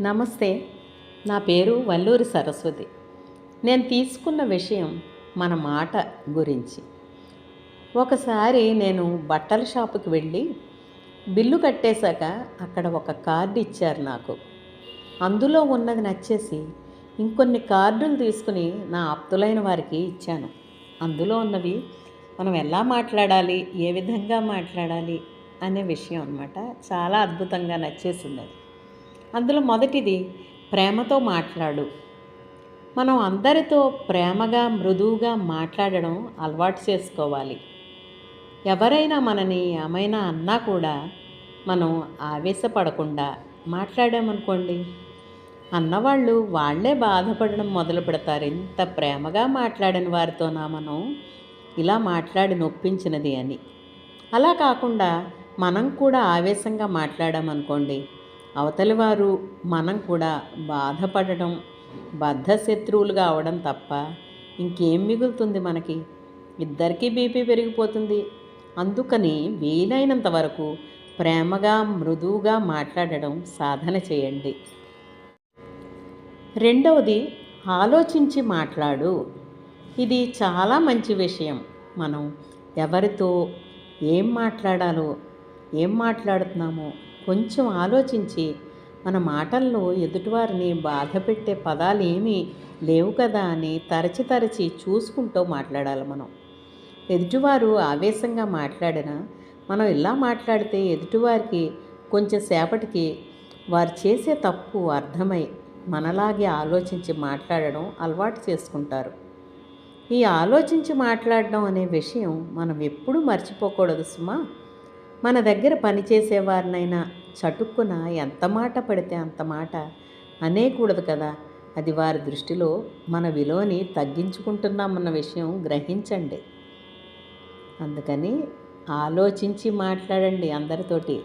నమస్తే నా పేరు వల్లూరి సరస్వతి. నేను తీసుకున్న విషయం మన మాట గురించి. ఒకసారి నేను బట్టల షాపుకి వెళ్ళి బిల్లు కట్టేశాక అక్కడ ఒక కార్డు ఇచ్చారు నాకు. అందులో ఉన్నది నచ్చేసి ఇంకొన్ని కార్డులు తీసుకుని నా ఆప్తులైన వారికి ఇచ్చాను. అందులో ఉన్నవి మనం ఎలా మాట్లాడాలి ఏ విధంగా మాట్లాడాలి అనే విషయం అనమాట చాలా అద్భుతంగా నచ్చేసింది అది అందులో మొదటిది ప్రేమతో మాట్లాడు. మనం అందరితో ప్రేమగా మృదువుగా మాట్లాడడం అలవాటు చేసుకోవాలి. ఎవరైనా మనని ఏమైనా అన్నా కూడా మనం ఆవేశపడకుండా మాట్లాడామనుకోండి అన్నవాళ్ళు వాళ్ళే బాధపడడం మొదలు పెడతారు. ఇంత ప్రేమగా మాట్లాడిన వారితోనా మనం ఇలా మాట్లాడి నొప్పించినది అని. అలా కాకుండా మనం కూడా ఆవేశంగా మాట్లాడామనుకోండి అవతలి వారు మనం కూడా బాధపడడం బద్ధశత్రువులుగా అవడం తప్ప ఇంకేం మిగులుతుంది మనకి? ఇద్దరికీ బీపీ పెరిగిపోతుంది. అందుకని వీలైనంత వరకు ప్రేమగా మృదువుగా మాట్లాడడం సాధన చేయండి. రెండవది ఆలోచించి మాట్లాడు. ఇది చాలా మంచి విషయం. మనం ఎవరితో ఏం మాట్లాడాలో ఏం మాట్లాడుతున్నామో కొంచెం ఆలోచించి మన మాటల్లో ఎదుటివారిని బాధ పెట్టే పదాలు ఏమీ లేవు కదా అని తరచి తరచి చూసుకుంటూ మాట్లాడాలి మనం. ఎదుటివారు ఆవేశంగా మాట్లాడినా మనం ఇలా మాట్లాడితే ఎదుటివారికి కొంచెం సేపటికి వారు చేసే తప్పు అర్థమై మనలాగే ఆలోచించి మాట్లాడడం అలవాటు చేసుకుంటారు. ఈ ఆలోచించి మాట్లాడడం అనే విషయం మనం ఎప్పుడూ మర్చిపోకూడదు సుమా. మన దగ్గర పనిచేసేవారినైనా చటుక్కున ఎంత మాట పడితే అంత మాట అనేకూడదు కదా. అది వారి దృష్టిలో మన విలువని తగ్గించుకుంటున్నామన్న విషయం గ్రహించండి. అందుకని ఆలోచించి మాట్లాడండి అందరితోటి.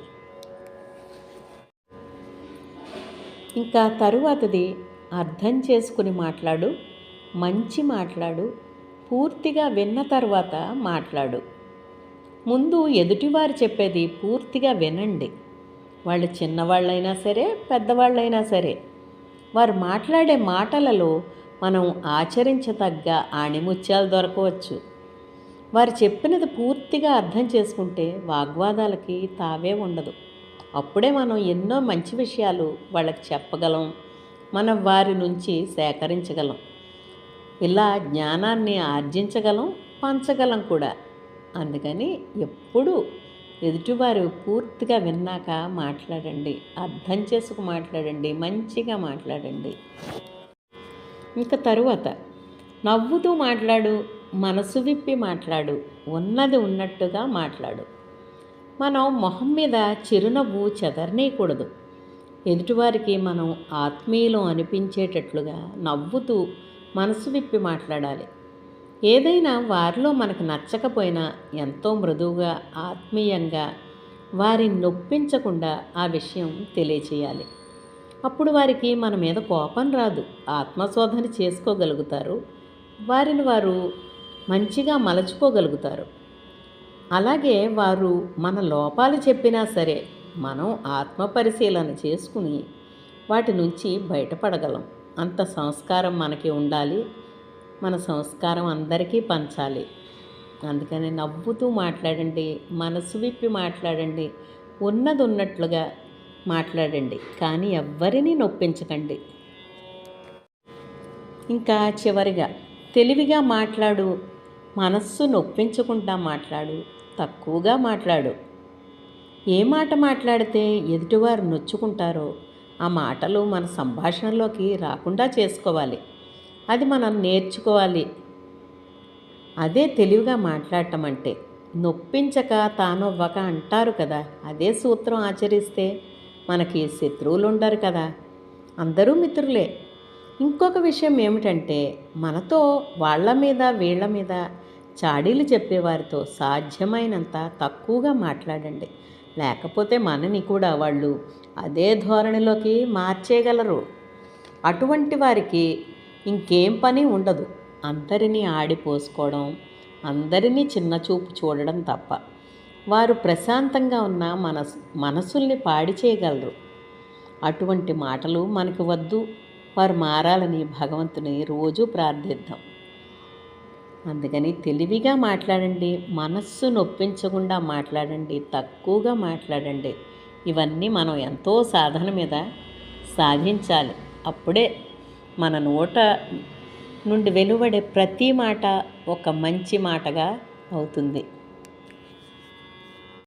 ఇంకా తరువాతది అర్థం చేసుకుని మాట్లాడు మంచి మాట్లాడు పూర్తిగా విన్న తర్వాత మాట్లాడు. ముందు ఎదుటివారు చెప్పేది పూర్తిగా వినండి. వాళ్ళు చిన్నవాళ్ళైనా సరే పెద్దవాళ్ళైనా సరే వారు మాట్లాడే మాటలలో మనం ఆచరించతగ్గ ఆణిముత్యాలు దొరకవచ్చు. వారు చెప్పినది పూర్తిగా అర్థం చేసుకుంటే వాగ్వాదాలకి తావే ఉండదు. అప్పుడే మనం ఎన్నో మంచి విషయాలు వాళ్ళకి చెప్పగలం మనం వారి నుంచి సేకరించగలం. ఇలా జ్ఞానాన్ని ఆర్జించగలం పంచగలం కూడా. అందుకని ఎప్పుడు ఎదుటివారు పూర్తిగా విన్నాక మాట్లాడండి అర్థం చేసుకు మాట్లాడండి మంచిగా మాట్లాడండి. ఇంకా తరువాత నవ్వుతూ మాట్లాడు మనసు విప్పి మాట్లాడు ఉన్నది ఉన్నట్టుగా మాట్లాడు. మనం మొహం మీద చిరునవ్వు చెదరనేయకూడదు. ఎదుటివారికి మనం ఆత్మీయులం అనిపించేటట్లుగా నవ్వుతూ మనసు విప్పి మాట్లాడాలి. ఏదైనా వారిలో మనకు నచ్చకపోయినా ఎంతో మృదువుగా ఆత్మీయంగా వారిని నొప్పించకుండా ఆ విషయం తెలియచేయాలి. అప్పుడు వారికి మన మీద కోపం రాదు ఆత్మశోధన చేసుకోగలుగుతారు. వారిని వారు మంచిగా మలచుకోగలుగుతారు. అలాగే వారు మన లోపాలు చెప్పినా సరే మనం ఆత్మ పరిశీలన చేసుకుని వాటి నుంచి బయటపడగలం. అంత సంస్కారం మనకి ఉండాలి. మన సంస్కారం అందరికీ పంచాలి. అందుకని నవ్వుతూ మాట్లాడండి మనసు విప్పి మాట్లాడండి ఉన్నది ఉన్నట్లుగా మాట్లాడండి కానీ ఎవ్వరినీ నొప్పించకండి. ఇంకా చివరిగా తెలివిగా మాట్లాడు మనస్సు నొప్పించకుండా మాట్లాడు తక్కువగా మాట్లాడు. ఏ మాట మాట్లాడితే ఎదుటివారు నొచ్చుకుంటారో ఆ మాటలు మన సంభాషణలోకి రాకుండా చేసుకోవాలి. అది మనం నేర్చుకోవాలి. అదే తెలివిగా మాట్లాడటం అంటే. నొప్పించక తానొవ్వక అంటారు కదా. అదే సూత్రం ఆచరిస్తే మనకి శత్రువులు ఉండరు కదా. అందరూ మిత్రులే. ఇంకొక విషయం ఏమిటంటే మనతో వాళ్ళ మీద వీళ్ళ మీద చాడీలు చెప్పేవారితో సాధ్యమైనంత తక్కువగా మాట్లాడండి. లేకపోతే మనని కూడా వాళ్ళు అదే ధోరణిలోకి మార్చేయగలరు. అటువంటి వారికి ఇంకేం పని ఉండదు. అందరినీ ఆడిపోసుకోవడం అందరినీ చిన్నచూపు చూడడం తప్ప. వారు ప్రశాంతంగా ఉన్న మనసు మనసుల్ని పాడి చేయగలరు. అటువంటి మాటలు మనకు వద్దు. వారు మారాలని భగవంతుని రోజు ప్రార్థిద్దాం. అందుకని తెలివిగా మాట్లాడండి మనస్సు నొప్పించకుండా మాట్లాడండి తక్కువగా మాట్లాడండి. ఇవన్నీ మనం ఎంతో సాధన మీద సాధించాలి. అప్పుడే మన నోట నుండి వెలువడే ప్రతి మాట ఒక మంచి మాటగా అవుతుంది.